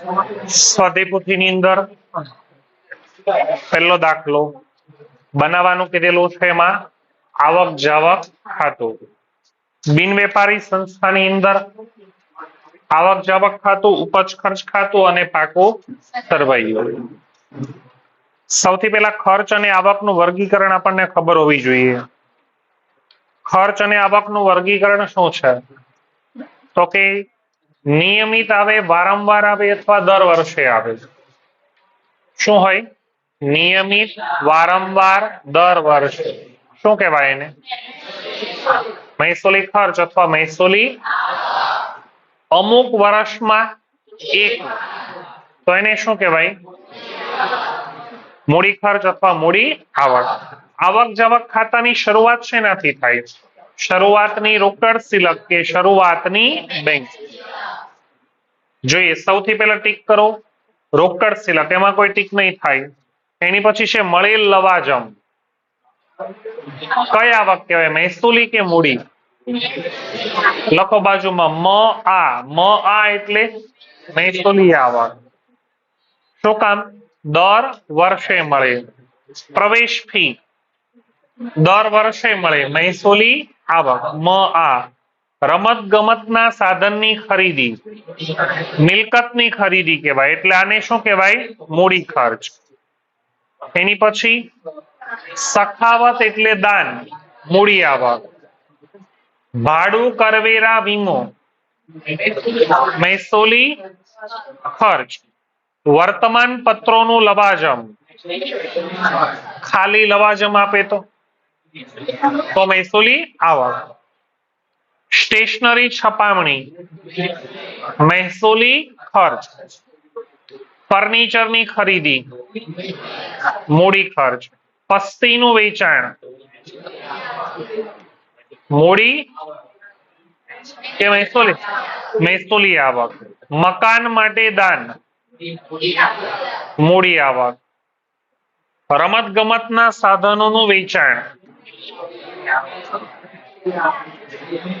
સ્વાધ્યાયપોથીની અંદર પહેલો દાખલો બનાવવાનું કીધેલું છે એમાં આવક જાવક ખાતું. બિન વેપારી સંસ્થાની અંદર આવક જાવક ખાતું, ઉપજ ખર્ચ ખાતું અને પાકો સરવૈયો સૌથી પહેલા ખર્ચ અને આવકનું વર્ગીકરણ આપણને ખબર હોવી જોઈએ. ખર્ચ અને આવકનું વર્ગીકરણ શું છે? તો કે નિયમિત આવે, વારંવાર આવે અથવા દર વર્ષે આવે શું હોય? નિયમિત, વારંવાર, દર વર્ષે. શું કહેવાય એને? મહેસૂલી ખર્ચ અથવા મહેસૂલી અમુક વર્ષમાં એક. તો એને શું કહેવાય? મૂડી ખર્ચ અથવા મૂડી આવક. આવક જાવક ખાતાની શરૂઆત શેનાથી થાય શરૂઆતની રોકડ સિલક કે શરૂઆતની બેંક. જોઈએ, સૌથી પહેલા ટીક કરો. રોકડ શિલા તેમાં કોઈ ટીક નહીં થાય. એની પછી છે, મળેલ લવાજમ. કઈ આવક કહેવાય મહેસૂલી કે મૂડી? લખો બાજુમાં, મ આ. મ આ એટલે મહેસૂલી આવક. શું કામ? દર વર્ષે મળે. પ્રવેશ ફી. દર વર્ષે મળે. મહેસૂલી આવક. મ આ. રમત ગમતના સાધનની ખરીદી. મિલકતની ખરીદી કહેવાય. એટલે આને શું કહેવાય? મૂડી ખર્ચ. એની પછી સખાવત એટલે દાન, મૂડી આવક. ભાડું, કરવેરા, વીમો. મહેસૂલી ખર્ચ. વર્તમાન પત્રોનું લવાજમ. ખાલી લવાજમ આપે તો? તો મહેસૂલી આવક. સ્ટેશનરી છપામણી મહેસૂલી ખર્ચ, ફર્નિચરની ખરીદી, મૂડી ખર્ચ, પસ્તીનું વેચાણ, મૂડી કે મહેસૂલી? મહેસૂલી આવક, મકાન માટે દાન, મૂડી આવક રમત ગમતના સાધનોનું વેચાણ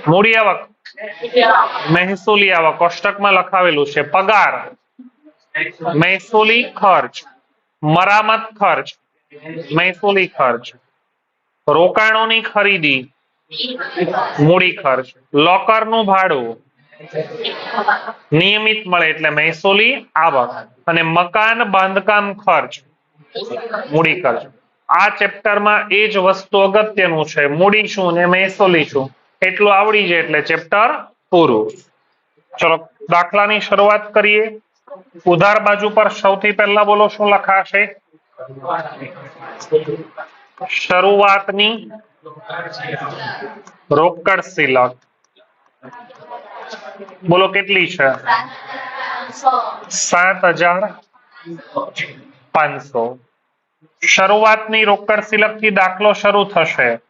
મૂડી આવક. મહેસૂલી આવક. કોષ્ટકમાં લખાવેલું છે, પગાર. મહેસૂલી ખર્ચ. મરામત ખર્ચ. મહેસૂલી ખર્ચ. રોકાણોની ખરીદી. મૂડી ખર્ચ. લોકરનું ભાડું. નિયમિત મળે એટલે મહેસૂલી આવક. અને મકાન બાંધકામ ખર્ચ. મૂડી ખર્ચ. આ ચેપ્ટરમાં એ જ વસ્તુ અગત્યનું છે. મૂડી શું ને મહેસૂલી શું એટલું આવડી જાય એટલે ચેપ્ટર પૂરું. ચલો, દાખલાની શરૂઆત કરીએ. ઉધાર બાજુ પર સૌથી પહેલા બોલો, શું લખાશે? શરૂઆતની રોકડ સિલક બોલો, કેટલી છે? સાત હજાર પાંચસો. શરૂઆતની રોકડ સિલકથી દાખલો શરૂ થશે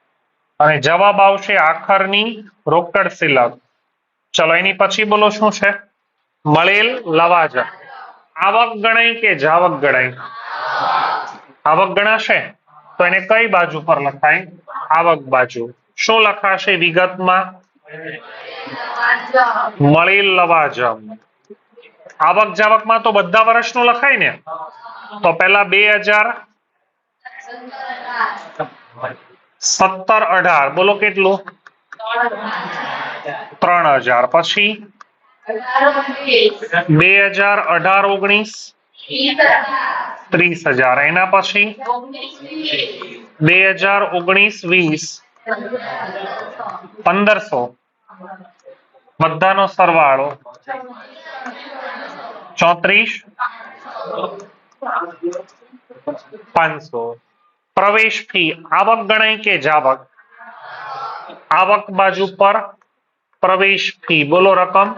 અને જવાબ આવશે આખરની રોકડ સિલક ચલો, એની પછી બોલો શું છે? મળેલ લવાજમ. આવક ગણાય કે જાવક ગણાય? આવક ગણાશે? તો એને કઈ બાજુ પર લખાય? આવક બાજુ. શું લખાશે વિગતમાં? મળેલ લવાજમ. આવક જાવકમાં તો બધા વર્ષનું લખાય ને? તો પેલા બે હજાર સત્તર અઢાર. બોલો કેટલું? ત્રણ હજાર. પછી? બે હજાર અઢાર ઓગણીસ. ત્રીસ હજાર. એના પછી? બે હજાર ઓગણીસ વીસ. પંદરસો. બધાનો સરવાળો. ચોત્રીસ. પાંચસો. પ્રવેશ ફી આવક ગણાય કે જાવક? આવક બાજુ પર પ્રવેશ ફી બોલો રકમ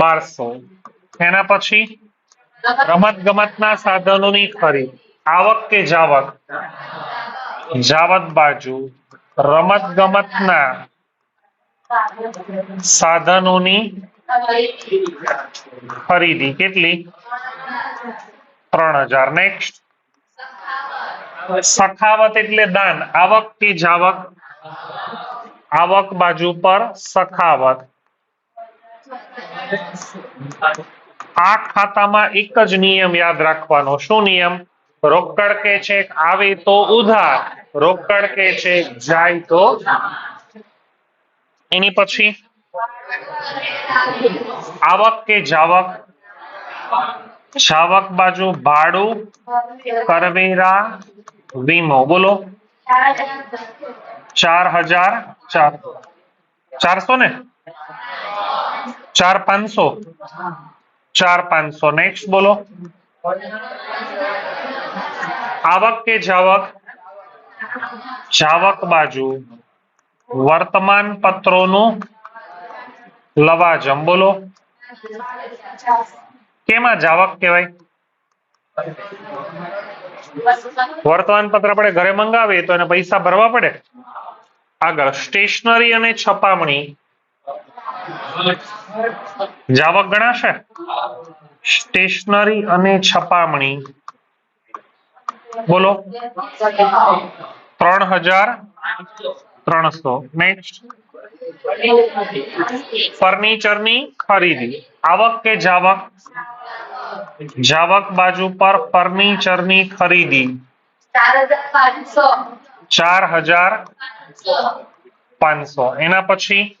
બારસો. એના પછી રમત ગમતના સાધનોની ખરીદ. આવક કે જાવક? જાવક બાજુ. રમત ગમતના સાધનોની ખરીદી કેટલી? ત્રણ હજાર. નેક્સ્ટ સખાવત એટલે દાન. આવક કે જાવક. આવક બાજુ પર સખાવત. આ ખાતામાં એક જ નિયમ યાદ રાખવાનો. શું નિયમ? રોકડ કે છે, આવે તો ઉધાર. રોકડ કે છે, જાય તો એની પછી? આવક કે જાવક? જાવક બાજુ ભાડું, કરવેરા વીમો બોલો ચાર હજાર ચાર ચારસો ને ચાર પાંચસો ચાર પાંચસો નેક્સ્ટ બોલો આવક કે જાવક જાવક બાજુ વર્તમાન પત્રોનું લવાજમ બોલો કેમાં જાવક કહેવાય વર્તમાન પત્ર આપણે ઘરે મંગાવીએ તો એને પૈસા ભરવા પડે. આગળ સ્ટેશનરી અને છપામણી. જાવક ગણાશે? સ્ટેશનરી અને છપામણી. બોલો. ત્રણ હજાર ત્રણસો. નેક્સ્ટ ફર્નિચરની ખરીદી. આવક કે જાવક? જાવક બાજુ પર ફર્નિચરની ખરીદી. ચાર હજાર પાંચસો. એના પછી?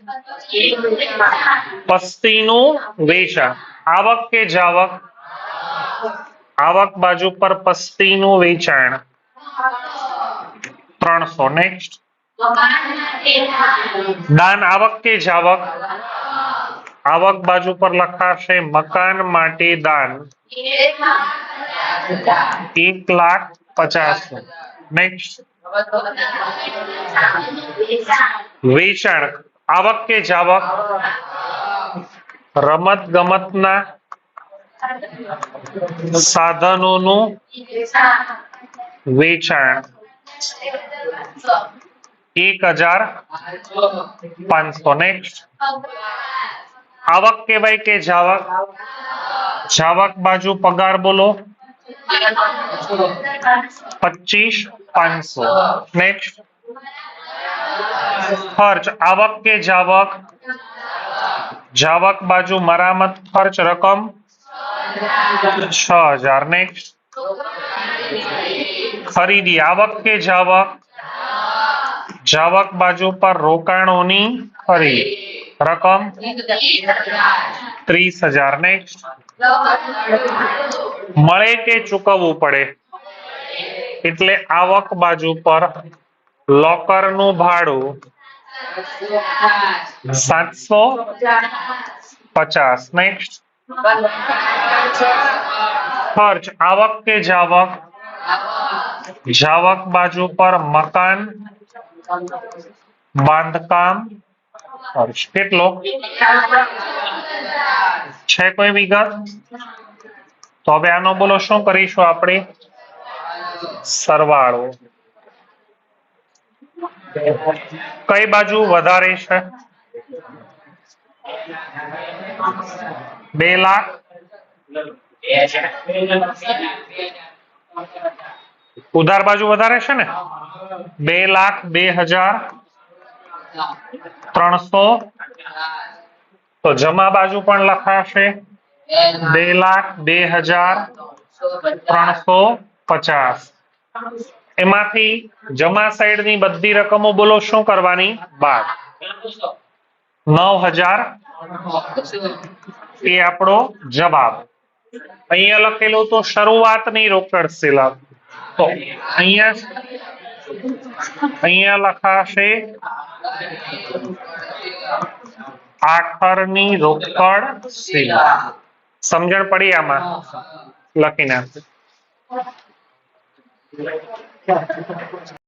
પસ્તીનું વેચાણ. આવક કે જાવક? આવક બાજુ પર પસ્તીનું વેચાણ. ત્રણસો. નેક્સ્ટ દાન આવક કે જાવક? આવક બાજુ પર લખાશે મકાન માટે દાન. એક લાખ પચાસ નેક્સ્ટ વેચાણ. આવક કે જાવક? રમત ગમતના સાધનોનું વેચાણ. એક હજાર પાંચસો. નેક્સ્ટ આવક કહેવાય કે જાવક? જાવક બાજુ પગાર બોલો. પચીસ પાંચસો. નેક્સ્ટ ખર્ચ. આવક કે જાવક? જાવક બાજુ મરામત ખર્ચ રકમ? છ હજાર. નેક્સ્ટ ખરીદી. આવક કે જાવક? જાવક બાજુ પર રોકાણોની ખરીદ. રકમ ત્રીસ હજાર નેક્સ્ટ મળે કે ચૂકવવું પડે એટલે આવક બાજુ પર લોકરનું ભાડું સાતસો પચાસ નેક્સ્ટ ખર્ચ આવક કે જાવક જાવક બાજુ પર મકાન બાંધકામ ખર્ચ કેટલો? છે કોઈ વિગત? તો હવે આનો બોલો, શું કરીશું આપણે? સરવાળો. કઈ બાજુ વધારે છે? બે લાખ? ઉધાર બાજુ વધારે છે ને? બે લાખ બે હજાર ત્રણસો. તો જમા બાજુ પણ લખાશે. બે લાખ, બે હજાર, ત્રણસો પચાસ. એમાંથી જમા સાઈડની બધી રકમો બોલો, શું કરવાની? બાદ નવ હજાર. એ આપણો જવાબ. અહીંયા લખેલું તો શરૂઆતની રોકડ સિલક તો અહીંયા અહીંયા લખાશે આખરની રોકડ સિલક સમજણ પડી આમાં? લખી નાખ